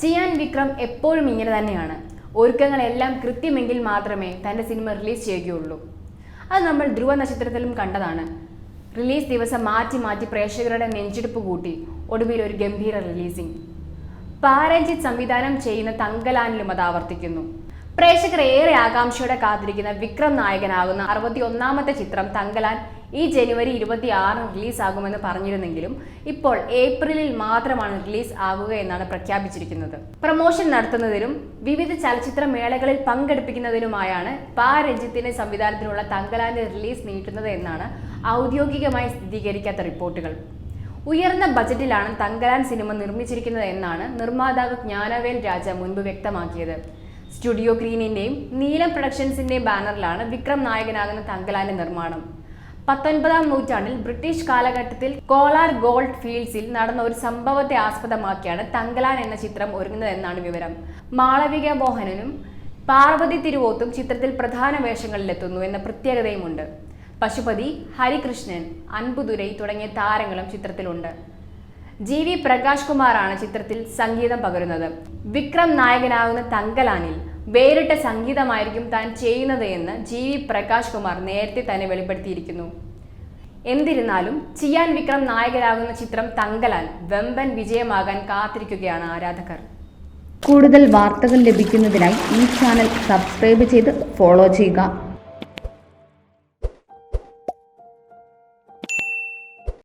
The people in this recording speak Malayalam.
ചിയാൻ വിക്രം എപ്പോഴും ഇങ്ങനെ തന്നെയാണ്. ഒരുക്കങ്ങളെല്ലാം കൃത്യമെങ്കിൽ മാത്രമേ തന്റെ സിനിമ റിലീസ് ചെയ്യുകയുള്ളൂ. അത് നമ്മൾ ധ്രുവ നക്ഷത്രത്തിലും കണ്ടതാണ്. റിലീസ് ദിവസം മാറ്റി മാറ്റി പ്രേക്ഷകരുടെ നെഞ്ചെടുപ്പ് കൂട്ടി ഒടുവിൽ ഒരു ഗംഭീര റിലീസിംഗ് പാരഞ്ജിത്ത് സംവിധാനം ചെയ്യുന്ന തങ്കലാനിലും അത് ആവർത്തിക്കുന്നു. പ്രേക്ഷകർ ഏറെ ആകാംക്ഷയോടെ കാത്തിരിക്കുന്ന വിക്രം നായകനാകുന്ന അറുപത്തി ഒന്നാമത്തെ ചിത്രം തങ്കലാൻ ഈ ജനുവരി ഇരുപത്തി ആറിന് റിലീസ് ആകുമെന്ന് പറഞ്ഞിരുന്നെങ്കിലും ഇപ്പോൾ ഏപ്രിലിൽ മാത്രമാണ് റിലീസ് ആകുക എന്നാണ് പ്രഖ്യാപിച്ചിരിക്കുന്നത്. പ്രൊമോഷൻ നടത്തുന്നതിനും വിവിധ ചലച്ചിത്ര മേളകളിൽ പങ്കെടുപ്പിക്കുന്നതിനുമായാണ് പാ രഞ്ജിത്തിന്റെ സംവിധാനത്തിലുള്ള തങ്കലാന്റെ റിലീസ് നീട്ടുന്നത് എന്നാണ് ഔദ്യോഗികമായി സ്ഥിരീകരിക്കാത്ത റിപ്പോർട്ടുകൾ. ഉയർന്ന ബജറ്റിലാണ് തങ്കലാൻ സിനിമ നിർമ്മിച്ചിരിക്കുന്നത് എന്നാണ് നിർമ്മാതാവ് ജ്ഞാനവേൽ രാജ മുൻപ് വ്യക്തമാക്കിയത്. സ്റ്റുഡിയോ ഗ്രീനിന്റെയും നീലം പ്രൊഡക്ഷൻസിന്റെയും ബാനറിലാണ് വിക്രം നായകനാകുന്ന തങ്കലാന്റെ നിർമ്മാണം. പത്തൊൻപതാം നൂറ്റാണ്ടിൽ ബ്രിട്ടീഷ് കാലഘട്ടത്തിൽ കോലാർ ഗോൾഡ് ഫീൽഡ്സിൽ നടന്ന ഒരു സംഭവത്തെ ആസ്പദമാക്കിയാണ് തങ്കലാൻ എന്ന ചിത്രം ഒരുങ്ങുന്നതെന്നാണ് വിവരം. മാളവിക മോഹനനും പാർവതി തിരുവോത്തും ചിത്രത്തിൽ പ്രധാന വേഷങ്ങളിലെത്തുന്നു എന്ന പ്രത്യേകതയുമുണ്ട്. പശുപതി ഹരികൃഷ്ണൻ അൻപുതുരൈ തുടങ്ങിയ താരങ്ങളും ചിത്രത്തിലുണ്ട്. ജി വി പ്രകാശ് കുമാറാണ് ചിത്രത്തിൽ സംഗീതം പകരുന്നത്. വിക്രം നായകനാകുന്ന തങ്കലാനിൽ വേറിട്ട സംഗീതമായിരിക്കും താൻ ചെയ്യുന്നത് എന്ന് ജി വി പ്രകാശ് കുമാർ നേരത്തെ തന്നെ വെളിപ്പെടുത്തിയിരിക്കുന്നു. എന്നിരുന്നാലും ചിയാൻ വിക്രം നായകനാകുന്ന ചിത്രം തങ്കലാൻ വെമ്പൻ വിജയമാകാൻ കാത്തിരിക്കുകയാണ് ആരാധകർ. കൂടുതൽ വാർത്തകൾ ലഭിക്കുന്നതിനായി ഈ ചാനൽ സബ്സ്ക്രൈബ് ചെയ്ത് ഫോളോ ചെയ്യുക.